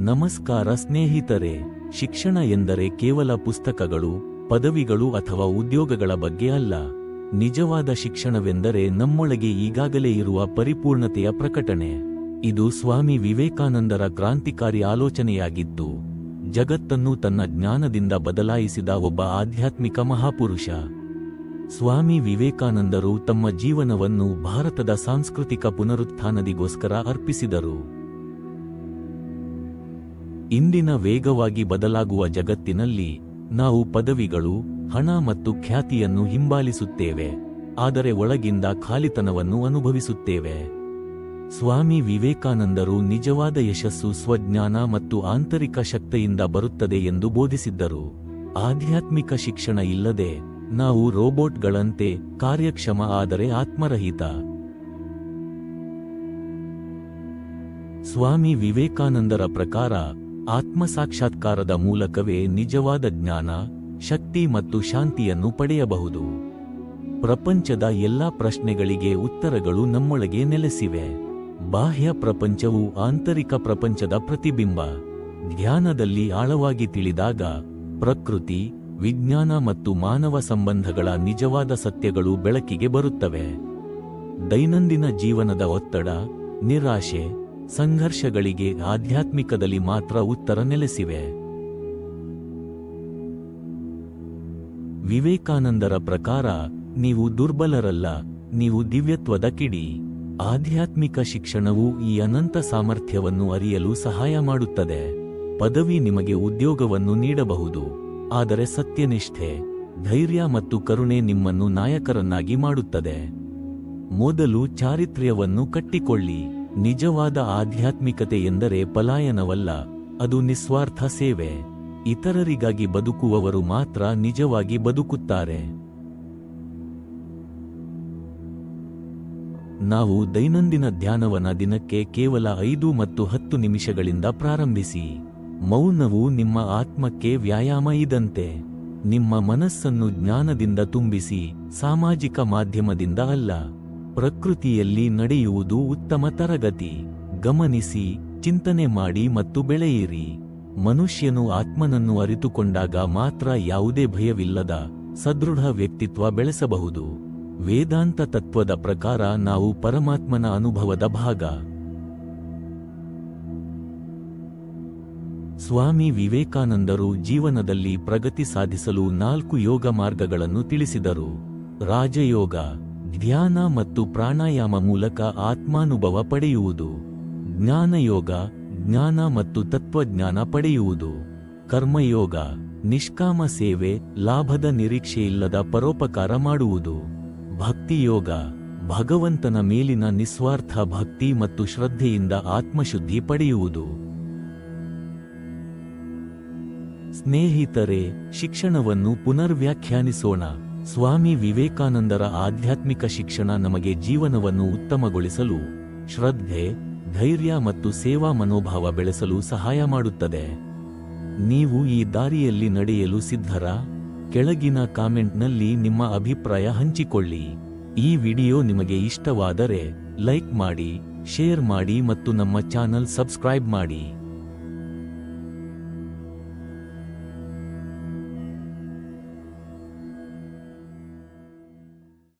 ನಮಸ್ಕಾರ ಸ್ನೇಹಿತರೆ, ಶಿಕ್ಷಣ ಎಂದರೆ ಕೇವಲ ಪುಸ್ತಕಗಳು, ಪದವಿಗಳು ಅಥವಾ ಉದ್ಯೋಗಗಳ ಬಗ್ಗೆ ಅಲ್ಲ. ನಿಜವಾದ ಶಿಕ್ಷಣವೆಂದರೆ ನಮ್ಮೊಳಗೆ ಈಗಾಗಲೇ ಇರುವ ಪರಿಪೂರ್ಣತೆಯ ಪ್ರಕಟಣೆ. ಇದು ಸ್ವಾಮಿ ವಿವೇಕಾನಂದರ ಕ್ರಾಂತಿಕಾರಿ ಆಲೋಚನೆಯಾಗಿತ್ತು ಜಗತ್ತನ್ನು ತನ್ನ ಜ್ಞಾನದಿಂದ ಬದಲಾಯಿಸಿದ ಒಬ್ಬ ಆಧ್ಯಾತ್ಮಿಕ ಮಹಾಪುರುಷ. ಸ್ವಾಮಿ ವಿವೇಕಾನಂದರು ತಮ್ಮ ಜೀವನವನ್ನು ಭಾರತದ ಸಾಂಸ್ಕೃತಿಕ ಪುನರುತ್ಥಾನದಿಗೋಸ್ಕರ ಅರ್ಪಿಸಿದರು. ಇಂದಿನ ವೇಗವಾಗಿ ಬದಲಾಗುವ ಜಗತ್ತಿನಲ್ಲಿ ನಾವು ಪದವಿಗಳು, ಹಣ ಮತ್ತು ಖ್ಯಾತಿಯನ್ನು ಹಿಂಬಾಲಿಸುತ್ತೇವೆ. ಆದರೆ ಒಳಗಿಂದ ಖಾಲಿತನವನ್ನು ಅನುಭವಿಸುತ್ತೇವೆ. ಸ್ವಾಮಿ ವಿವೇಕಾನಂದರು ನಿಜವಾದ ಯಶಸ್ಸು ಸ್ವಜ್ಞಾನ ಮತ್ತು ಆಂತರಿಕ ಶಕ್ತಿಯಿಂದ ಬರುತ್ತದೆ ಎಂದು ಬೋಧಿಸಿದ್ದರು. ಆಧ್ಯಾತ್ಮಿಕ ಶಿಕ್ಷಣ ಇಲ್ಲದೆ ನಾವು ರೋಬೋಟ್ಗಳಂತೆ ಕಾರ್ಯಕ್ಷಮ ಆದರೆ ಆತ್ಮರಹಿತ. ಸ್ವಾಮಿ ವಿವೇಕಾನಂದರ ಪ್ರಕಾರ ಆತ್ಮಸಾಕ್ಷಾತ್ಕಾರದ ಮೂಲಕವೇ ನಿಜವಾದ ಜ್ಞಾನ, ಶಕ್ತಿ ಮತ್ತು ಶಾಂತಿಯನ್ನು ಪಡೆಯಬಹುದು. ಪ್ರಪಂಚದ ಎಲ್ಲಾ ಪ್ರಶ್ನೆಗಳಿಗೆ ಉತ್ತರಗಳು ನಮ್ಮೊಳಗೆ ನೆಲೆಸಿವೆ. ಬಾಹ್ಯ ಪ್ರಪಂಚವು ಆಂತರಿಕ ಪ್ರಪಂಚದ ಪ್ರತಿಬಿಂಬ. ಧ್ಯಾನದಲ್ಲಿ ಆಳವಾಗಿ ತಿಳಿದಾಗ, ಪ್ರಕೃತಿ, ವಿಜ್ಞಾನ ಮತ್ತು ಮಾನವ ಸಂಬಂಧಗಳ ನಿಜವಾದ ಸತ್ಯಗಳು ಬೆಳಕಿಗೆ ಬರುತ್ತವೆ. ದೈನಂದಿನ ಜೀವನದ ಒತ್ತಡ, ನಿರಾಶೆ ಸಂಘರ್ಷಗಳಿಗೆ ಆಧ್ಯಾತ್ಮಿಕದಲ್ಲಿ ಮಾತ್ರ ಉತ್ತರ ನೆಲೆಸಿವೆ. ವಿವೇಕಾನಂದರ ಪ್ರಕಾರ, ನೀವು ದುರ್ಬಲರಲ್ಲ, ನೀವು ದಿವ್ಯತ್ವದ ಕಿಡಿ. ಆಧ್ಯಾತ್ಮಿಕ ಶಿಕ್ಷಣವು ಈ ಅನಂತ ಸಾಮರ್ಥ್ಯವನ್ನು ಅರಿಯಲು ಸಹಾಯ ಮಾಡುತ್ತದೆ. ಪದವಿ ನಿಮಗೆ ಉದ್ಯೋಗವನ್ನು ನೀಡಬಹುದು. ಆದರೆ ಸತ್ಯನಿಷ್ಠೆ, ಧೈರ್ಯ ಮತ್ತು ಕರುಣೆ ನಿಮ್ಮನ್ನು ನಾಯಕರನ್ನಾಗಿ ಮಾಡುತ್ತದೆ. ಮೊದಲು ಚಾರಿತ್ರ್ಯವನ್ನು ಕಟ್ಟಿಕೊಳ್ಳಿ. ನಿಜವಾದ ಆಧ್ಯಾತ್ಮಿಕತೆ ಎಂದರೆ ಪಲಾಯನವಲ್ಲ, ಅದು ನಿಸ್ವಾರ್ಥ ಸೇವೆ. ಇತರರಿಗಾಗಿ ಬದುಕುವವರು ಮಾತ್ರ ನಿಜವಾಗಿ ಬದುಕುತ್ತಾರೆ. ನಾವು ದೈನಂದಿನ ಧ್ಯಾನವನ ದಿನಕ್ಕೆ ಕೇವಲ ಐದು ಮತ್ತು ಹತ್ತು ನಿಮಿಷಗಳಿಂದ ಪ್ರಾರಂಭಿಸಿ. ಮೌನವು ನಿಮ್ಮ ಆತ್ಮಕ್ಕೆ ವ್ಯಾಯಾಮ ಇದಂತೆ. ನಿಮ್ಮ ಮನಸ್ಸನ್ನು ಜ್ಞಾನದಿಂದ ತುಂಬಿಸಿ, ಸಾಮಾಜಿಕ ಮಾಧ್ಯಮದಿಂದ ಅಲ್ಲ. ಪ್ರಕೃತಿಯಲ್ಲಿ ನಡೆಯುವುದು ಉತ್ತಮ ತರಗತಿ. ಗಮನಿಸಿ, ಚಿಂತನೆ ಮಾಡಿ ಮತ್ತು ಬೆಳೆಯಿರಿ. ಮನುಷ್ಯನು ಆತ್ಮನನ್ನು ಅರಿತುಕೊಂಡಾಗ ಮಾತ್ರ ಯಾವುದೇ ಭಯವಿಲ್ಲದ, ಸದೃಢ ವ್ಯಕ್ತಿತ್ವ ಬೆಳೆಸಬಹುದು. ವೇದಾಂತ ತತ್ವದ ಪ್ರಕಾರ ನಾವು ಪರಮಾತ್ಮನ ಅನುಭವದ ಭಾಗ. ಸ್ವಾಮಿ ವಿವೇಕಾನಂದರು ಜೀವನದಲ್ಲಿ ಪ್ರಗತಿ ಸಾಧಿಸಲು ನಾಲ್ಕು ಯೋಗ ಮಾರ್ಗಗಳನ್ನು ತಿಳಿಸಿದರು. ರಾಜಯೋಗ ಧ್ಯಾನ ಮತ್ತು ಪ್ರಾಣಾಯಾಮ ಮೂಲಕ ಆತ್ಮಾನುಭವ ಪಡೆಯುವುದು. ಜ್ಞಾನಯೋಗ, ಜ್ಞಾನ ಮತ್ತು ತತ್ವಜ್ಞಾನ ಪಡೆಯುವುದು. ಕರ್ಮಯೋಗ, ನಿಷ್ಕಾಮ ಸೇವೆ, ಲಾಭದ ನಿರೀಕ್ಷೆಯಿಲ್ಲದ ಪರೋಪಕಾರ ಮಾಡುವುದು. ಭಕ್ತಿಯೋಗ, ಭಗವಂತನ ಮೇಲಿನ ನಿಸ್ವಾರ್ಥ ಭಕ್ತಿ ಮತ್ತು ಶ್ರದ್ಧೆಯಿಂದ ಆತ್ಮಶುದ್ಧಿ ಪಡೆಯುವುದು. ಸ್ನೇಹಿತರೆ, ಶಿಕ್ಷಣವನ್ನು ಪುನರ್ವ್ಯಾಖ್ಯಾನಿಸೋಣ. ಸ್ವಾಮಿ ವಿವೇಕಾನಂದರ ಆಧ್ಯಾತ್ಮಿಕ ಶಿಕ್ಷಣ ನಮಗೆ ಜೀವನವನ್ನು ಉತ್ತಮಗೊಳಿಸಲು ಶ್ರದ್ಧೆ, ಧೈರ್ಯ ಮತ್ತು ಸೇವಾ ಮನೋಭಾವ ಬೆಳೆಸಲು ಸಹಾಯ ಮಾಡುತ್ತದೆ. ನೀವು ಈ ದಾರಿಯಲ್ಲಿ ನಡೆಯಲು ಸಿದ್ಧರ, ಕೆಳಗಿನ ಕಾಮೆಂಟ್ನಲ್ಲಿ ನಿಮ್ಮ ಅಭಿಪ್ರಾಯ ಹಂಚಿಕೊಳ್ಳಿ. ಈ ವಿಡಿಯೋ ನಿಮಗೆ ಇಷ್ಟವಾದರೆ ಲೈಕ್ ಮಾಡಿ, ಶೇರ್ ಮಾಡಿ ಮತ್ತು ನಮ್ಮ ಚಾನಲ್ ಸಬ್ಸ್ಕ್ರೈಬ್ ಮಾಡಿ.